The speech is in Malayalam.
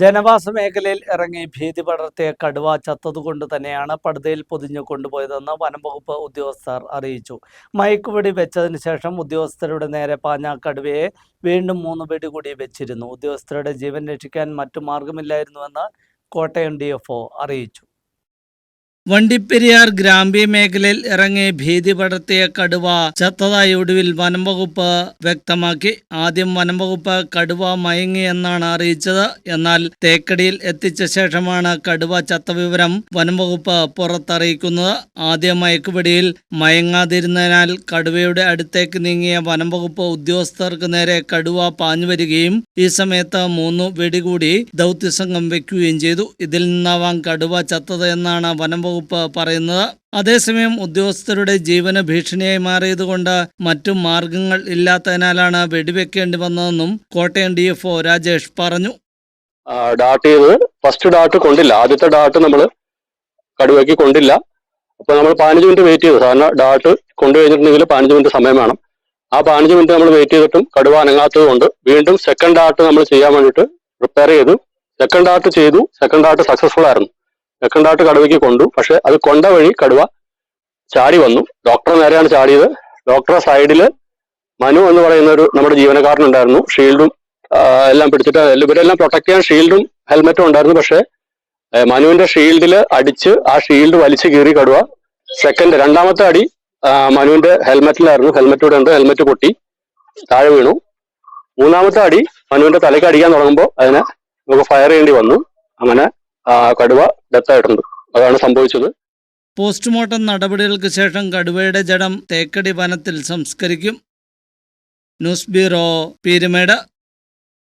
ജനവാസ മേഖലയിൽ ഇറങ്ങി ഭീതി പടർത്തിയ കടുവ ചത്തതുകൊണ്ട് തന്നെയാണ് പടുതയിൽ പൊതിഞ്ഞു കൊണ്ടുപോയതെന്ന് വനംവകുപ്പ് ഉദ്യോഗസ്ഥർ അറിയിച്ചു. മയക്കുവെടി വെച്ചതിന് ശേഷം ഉദ്യോഗസ്ഥരുടെ നേരെ പാഞ്ഞ കടുവയെ വീണ്ടും മൂന്ന് വെടി കൂടി വെച്ചിരുന്നു. ഉദ്യോഗസ്ഥരുടെ ജീവൻ രക്ഷിക്കാൻ മറ്റു മാർഗമില്ലായിരുന്നുവെന്ന് കോട്ടയം ഡി അറിയിച്ചു. വണ്ടിപ്പെരിയാർ ഗ്രാമ്പി മേഖലയിൽ ഇറങ്ങി ഭീതി പടർത്തിയ കടുവ ചത്തതായി ഒടുവിൽ വനംവകുപ്പ് വ്യക്തമാക്കി. ആദ്യം വനംവകുപ്പ് കടുവ മയങ്ങി എന്നാണ് അറിയിച്ചത്. എന്നാൽ തേക്കടിയിൽ എത്തിച്ച ശേഷമാണ് കടുവ ചത്ത വിവരം വനംവകുപ്പ് പുറത്തറിയിക്കുന്നത്. ആദ്യ മയക്കുപിടിയിൽ മയങ്ങാതിരുന്നതിനാൽ കടുവയുടെ അടുത്തേക്ക് നീങ്ങിയ വനംവകുപ്പ് ഉദ്യോഗസ്ഥർക്ക് നേരെ കടുവ പാഞ്ഞു വരികയും ഈ സമയത്ത് മൂന്ന് വെടികൂടി ദൗത്യസംഘം വെക്കുകയും ചെയ്തു. ഇതിൽ നിന്നാവാം കടുവ ചത്തത് എന്നാണ് വനംവകുപ്പ് പറയുന്നത്. അതേസമയം ഉദ്യോഗസ്ഥരുടെ ജീവന ഭീഷണിയായി മാറിയതുകൊണ്ട് മറ്റു മാർഗങ്ങൾ ഇല്ലാത്തതിനാലാണ് വെടിവെക്കേണ്ടി വന്നതെന്നും കോട്ടയം ഡി എഫ് രാജേഷ് പറഞ്ഞു. ഡാട്ട് ചെയ്ത് ഫസ്റ്റ് ഡാട്ട് കൊണ്ടില്ല. ആദ്യത്തെ ഡാട്ട് നമ്മൾ കടുവാക്കി കൊണ്ടില്ല. അപ്പൊ നമ്മൾ പതിനഞ്ച് മിനിറ്റ് വെയിറ്റ് ചെയ്തു. സാധാരണ ഡാട്ട് കൊണ്ടു പതിനഞ്ച് മിനിറ്റ് സമയം വേണം. ആ പതിനഞ്ച് മിനിറ്റ് നമ്മൾ വെയിറ്റ് ചെയ്തിട്ടും കടുവ അനങ്ങാത്തത് കൊണ്ട് വീണ്ടും സെക്കൻഡ് ഡാട്ട് നമ്മൾ ചെയ്യാൻ വേണ്ടിയിട്ട് പ്രിപ്പയർ ചെയ്തു. സെക്കൻഡ് ഡാട്ട് ചെയ്തു. സെക്കൻഡ് ഡാട്ട് സക്സസ്ഫുൾ ആയിരുന്നു. സെക്കൻഡ് ഡാട്ട് കടുവയ്ക്ക് കൊണ്ടു. പക്ഷെ അത് കൊണ്ട വഴി കടുവ ചാടി വന്നു. ഡോക്ടറെ നേരെയാണ് ചാടിയത്. ഡോക്ടറെ സൈഡിൽ മനു എന്ന് പറയുന്ന ഒരു നമ്മുടെ ജീവനക്കാരനുണ്ടായിരുന്നു ഷീൽഡും എല്ലാം പിടിച്ചിട്ട് ഇവരെല്ലാം പ്രൊട്ടക്ട് ചെയ്യാൻ ഷീൽഡും ഹെൽമെറ്റും ഉണ്ടായിരുന്നു. പക്ഷെ മനുവിന്റെ ഷീൽഡിൽ അടിച്ച് ആ ഷീൽഡ് വലിച്ചു കീറി കടുവ സെക്കൻഡ് രണ്ടാമത്തെ അടി മനുവിന്റെ ഹെൽമെറ്റിലായിരുന്നു. ഹെൽമെറ്റ് ഇവിടെ ഉണ്ട്. ഹെൽമെറ്റ് പൊട്ടി താഴെ വീണു. മൂന്നാമത്തെ അടി മനുവിന്റെ തലയ്ക്ക് അടിക്കാൻ തുടങ്ങുമ്പോൾ അതിനെ നമുക്ക് ഫയർ ചെയ്യേണ്ടി വന്നു. അങ്ങനെ കടുവ ഡെത്ത് ആയിട്ടുണ്ട് അതാണ് സംഭവിച്ചത്. പോസ്റ്റ്മോർട്ടം നടപടികൾക്ക് ശേഷം കടുവയുടെ ജഡം തേക്കടി വനത്തിൽ സംസ്കരിക്കും. News bureau Peermade.